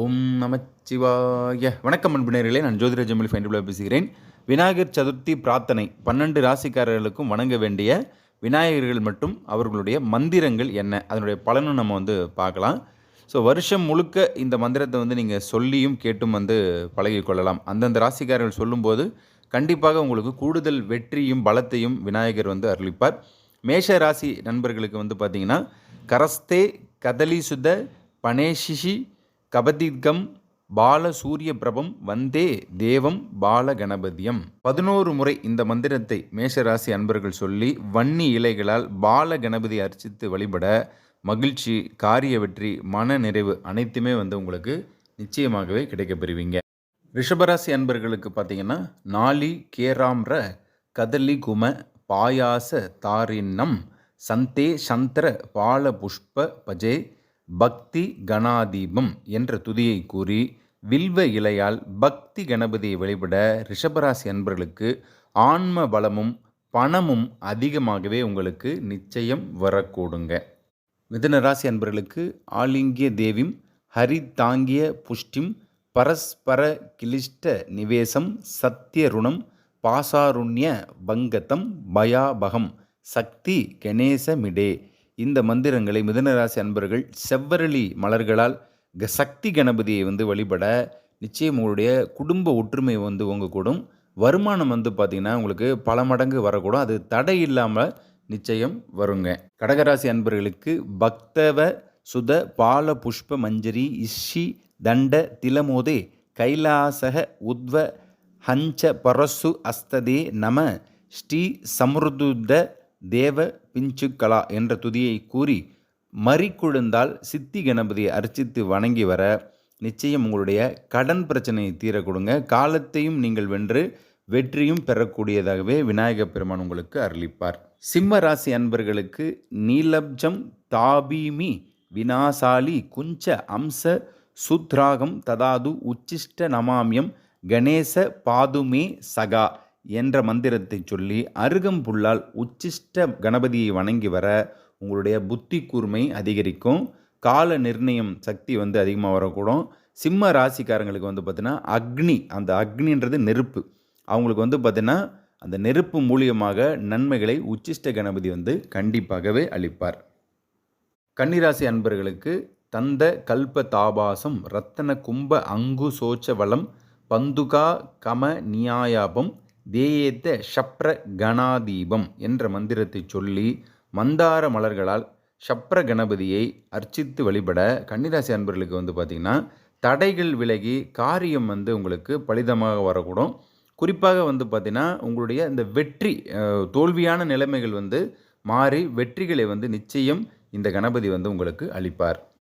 ஓம் நமச்சிவாய வணக்கம் அன்பினர்களே நான் ஜோதிர ஜமிழ் ஃபைண்டில் பேசுகிறேன். விநாயகர் சதுர்த்தி பிரார்த்தனை பன்னெண்டு ராசிக்காரர்களுக்கும் வணங்க வேண்டிய விநாயகர்கள் மற்றும் அவர்களுடைய மந்திரங்கள் என்ன? அதனுடைய பலனும் நம்ம வந்து பார்க்கலாம். ஸோ வருஷம் முழுக்க இந்த மந்திரத்தை வந்து நீங்கள் சொல்லியும் கேட்டும் வந்து பழகிக்கொள்ளலாம் அந்தந்த ராசிக்காரர்கள் சொல்லும்போது கண்டிப்பாக உங்களுக்கு கூடுதல் வெற்றியும் பலத்தையும் விநாயகர் வந்து அருளிப்பார். மேஷ ராசி நண்பர்களுக்கு வந்து பார்த்தீங்கன்னா கரஸ்தே கதலிசுத பனேஷிஷி கபதிகம் பால சூரிய பிரபம் வந்தே தேவம் பால கணபதியம் பதினோரு முறை இந்த மந்திரத்தை மேஷராசி அன்பர்கள் சொல்லி வன்னி இலைகளால் பால கணபதி அர்ச்சித்து வழிபட மகிழ்ச்சி காரிய வெற்றி மன நிறைவு அனைத்துமே வந்து உங்களுக்கு நிச்சயமாகவே கிடைக்கப்பெறுவீங்க ரிஷபராசி அன்பர்களுக்கு பார்த்தீங்கன்னா நாளி கேராம்ர கதலி கும பாயாச தாரின்னம் சந்தே சந்திர பால புஷ்ப பஜே பக்தி கணாதீபம் என்ற துதியை கூறி வில்வ இலையால் பக்தி கணபதியை வழிபட ரிஷபராசி அன்பர்களுக்கு ஆன்ம பலமும் பணமும் அதிகமாகவே உங்களுக்கு நிச்சயம் வரக்கூடுங்க. மிதனராசி அன்பர்களுக்கு ஆலிங்கிய தேவிம் ஹரி தாங்கிய புஷ்டிம் பரஸ்பர கிளிஷ்ட நிவேசம் சத்திய ருணம் பாசாருண்ய பங்கத்தம் பயாபகம் சக்தி கணேசமிடே. இந்த மந்திரங்களை மிதனராசி அன்பர்கள் செவ்வரளி மலர்களால் க சக்தி கணபதியை வந்து வழிபட நிச்சயம் உங்களுடைய குடும்ப ஒற்றுமை வந்து உங்கக்கூடும் வருமானம் வந்து பார்த்திங்கன்னா உங்களுக்கு பல மடங்கு வரக்கூடும். அது தடை இல்லாமல் நிச்சயம் வருங்க. கடகராசி அன்பர்களுக்கு பக்தவ சுத பால புஷ்ப மஞ்சரி இஷி தண்ட திலமோதே கைலாசக உத்வ ஹஞ்ச பரசு அஸ்ததே நம ஸ்ரீ சமருதுத தேவ பிஞ்சுக்கலா என்ற துதியை கூறி மறிக்குழுந்தால் சித்தி கணபதியை அர்ச்சித்து வணங்கி வர நிச்சயம் உங்களுடைய கடன் பிரச்சனையை தீர கொடுங்க காலத்தையும் நீங்கள் வென்று வெற்றியும் பெறக்கூடியதாகவே விநாயகப் பெருமான் உங்களுக்கு அருளிப்பார். சிம்ம ராசி அன்பர்களுக்கு நீலப்ஜம் தாபீமி வினாசாலி குஞ்ச அம்ச சுத்ராகம் ததாது உச்சிஷ்ட நமாமியம் கணேச பாதுமே சகா என்ற மந்திரத்தை சொல்லி அருகம்புல்லால் உச்சிஷ்ட கணபதியை வணங்கி வர உங்களுடைய புத்தி கூர்மை அதிகரிக்கும். கால நிர்ணயம் சக்தி வந்து அதிகமாக வரக்கூடும். சிம்ம ராசிக்காரங்களுக்கு வந்து பார்த்திங்கன்னா அக்னி அந்த அக்னின்றது நெருப்பு. அவங்களுக்கு வந்து பார்த்தீங்கன்னா அந்த நெருப்பு மூலியமாக நன்மைகளை உச்சிஷ்ட கணபதி வந்து கண்டிப்பாகவே அளிப்பார். கன்னிராசி அன்பர்களுக்கு தந்த கல்ப தாபாசம் ரத்தன கும்ப அங்கு சோச்ச வளம் பந்துகா கம நியாயாபம் தேயேத்த ஷப்ர கணாதீபம் என்ற மந்திரத்தை சொல்லி மந்தார மலர்களால் ஷப்ர கணபதியை அர்ச்சித்து வழிபட கன்னிராசி அன்பர்களுக்கு வந்து பார்த்திங்கன்னா தடைகள் விலகி காரியம் வந்து உங்களுக்கு பலிதமாக வரக்கூடும். குறிப்பாக வந்து பார்த்திங்கன்னா உங்களுடைய இந்த வெற்றி தோல்வியான நிலைமைகள் வந்து மாறி வெற்றிகளை வந்து நிச்சயம் இந்த கணபதி வந்து உங்களுக்கு அளிப்பார்.